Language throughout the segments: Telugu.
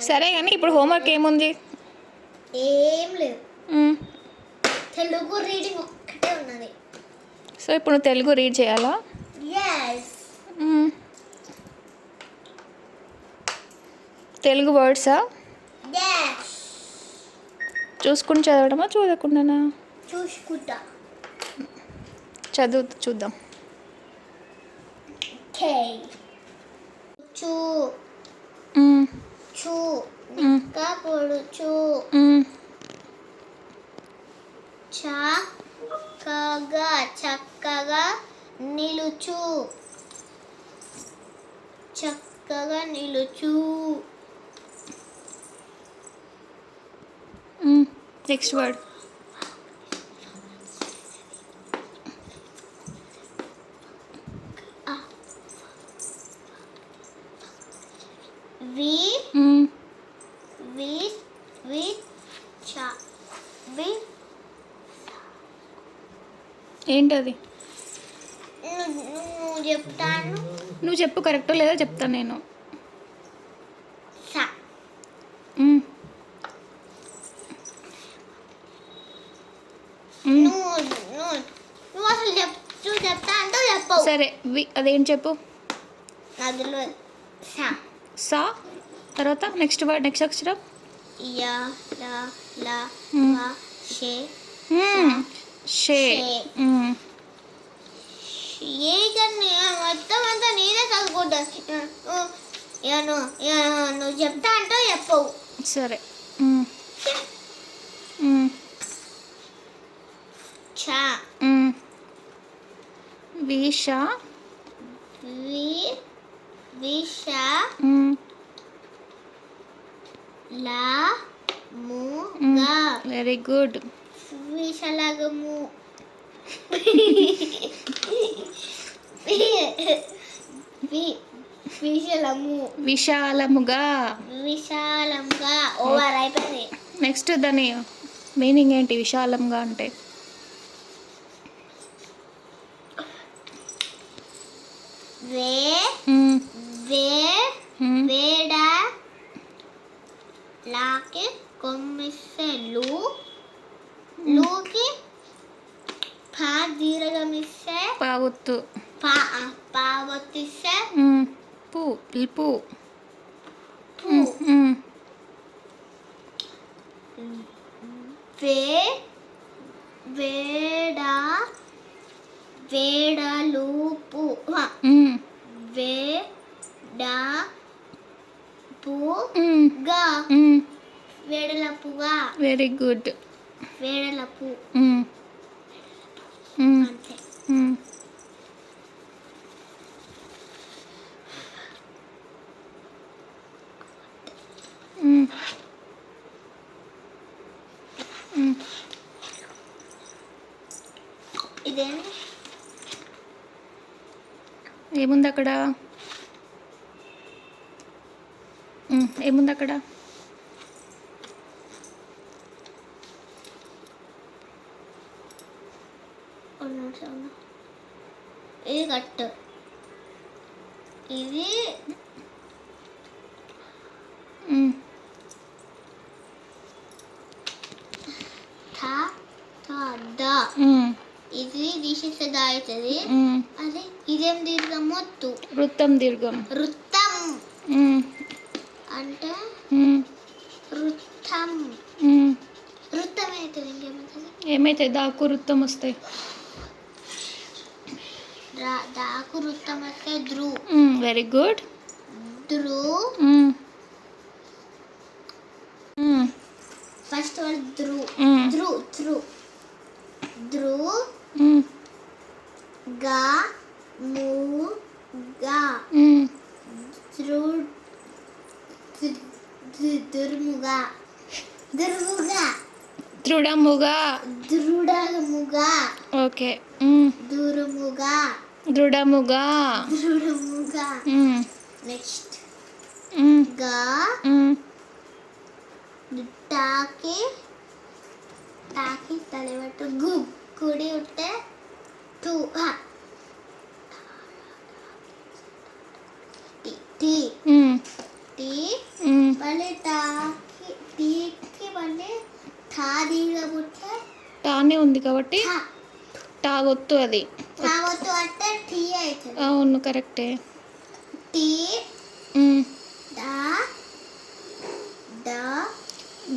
సరే కానీ ఇప్పుడు హోంవర్క్ ఏముంది? ఏం లేదు. తెలుగు రీడింగ్ ఒక్కటే ఉన్నది. సో ఇప్పుడు నువ్వు తెలుగు రీడ్ చేయాలా. తెలుగు వర్డ్సా? చూసుకుని చదవడమా చూడకుండానా? చూసుకుంటా. చదువు చూద్దాం. చూ. చూ మ్మ్. నిక్క పొడుచు. చక్కగా చక్కగా నిలుచు చక్కగా నిలుచు. నెక్స్ట్ వర్డ్ వి మ్మ్. వి వి చ వి ఏంటది? చెప్తాను. నువ్వు చెప్పు కరెక్టో లేదో చెప్తాను నేను. సరే వి అదేం చెప్పు? సా. తర్వాత నెక్స్ట్ వర్డ్ నెక్స్ట్ అక్షరం. య ల ల. వ షే మ్మ్. షే షే. మ్మ్. ఏ కన్నా మొత్తం అంతా నేనే చదువుకుంటా ఇక నువ్వు చెప్తా అంటే చెప్పవు సరే. చ. విష వి విష. లా ము. గా. వెరీ గుడ్ విషలగము. వి- విశలము విశాలముగా. విశాలంగా ఓవర్ అయిపోయింది. నెక్స్ట్ దాని మీనింగ్ ఏంటి విశాలంగా అంటే? వే. వే మ్మ్. వేడ లాకి కొమ్మిస్తే లు లూకి పా దీర్ఘమిస్తే పావుత్తు పా పావతిస్తే మ్మ్. పూ పూ పు మ్మ్. వే వేడ వేడలూపు గా. వేడలపుగా వెరీ గుడ్ వేడలపు. ఇదేంటి ఏముంది అక్కడ? ఏముంది అక్కడ. ఇది కట్టు. ఇది. ఇది తీసేస్తే ద అవుతుంది మ్మ్. అదే ఇదేం దీర్ఘమొత్తు వృత్తం దీర్ఘం. వృత్తం. వృత్తం. మ్మ్. వృత్తం అవుతుంది ఇంకేమవుతుంది ఏమైతే దాకు వృత్తం వస్తాయి. దాకు వృత్తం వస్తే ధ్రు. వెరీ గుడ్ ధ్రు. ఫస్ట్ వర్డ్ ధ్రు. ధ్రు ధ్రు. ధ్రు. గా ము గా. ధ్రు ధృ- ధృ- దుర్ముగా దుర్ముగా దృఢముగా. దృఢముగా. ఓకే. దురుముగా. దృఢముగా. దృఢముగా నెక్స్ట్. గా. టాకి. టాకి తలబెట్టు గు. కుడి ఉంటే టూ హ. టి టి టి మళ్ళీ టానే ఉంది కాబట్టి టాగొత్తు అది. తాగొద్దు అంటే టీ అవుతుంది. అవును కరెక్టే. టీ.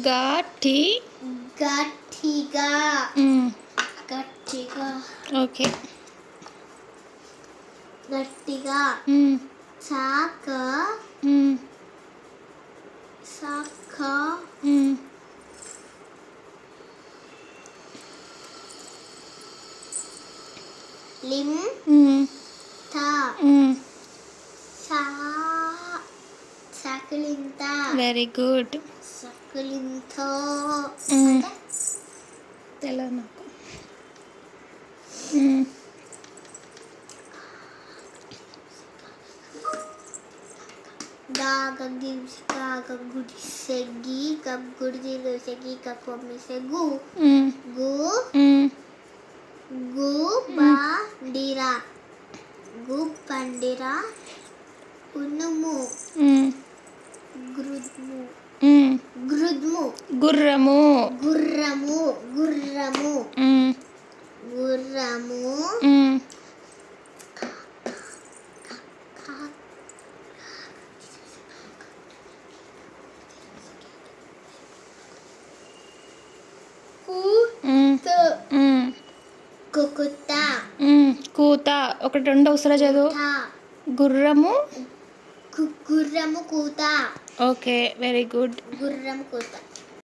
గా గట్టిగా. గట్టిగా. ఓకే. గట్టిగా. మ్మ్. చాక మ్మ్. సాక మ్మ్. లిం మ్మ్. తా మ్మ్. సా సకిలింత వెరీ గుడ్ తెలియదు నాకు మ్మ్. గు బండిరా గు బండిరా ఉనుము. గృద్ము. గృద్ము గుర్రము. గుర్రము. గుర్రము. గుర్రము ఒకటి రెండు అవసరం చదువు గుర్రము? గుర్రము కూత. Okay very good. గుర్రము కూత.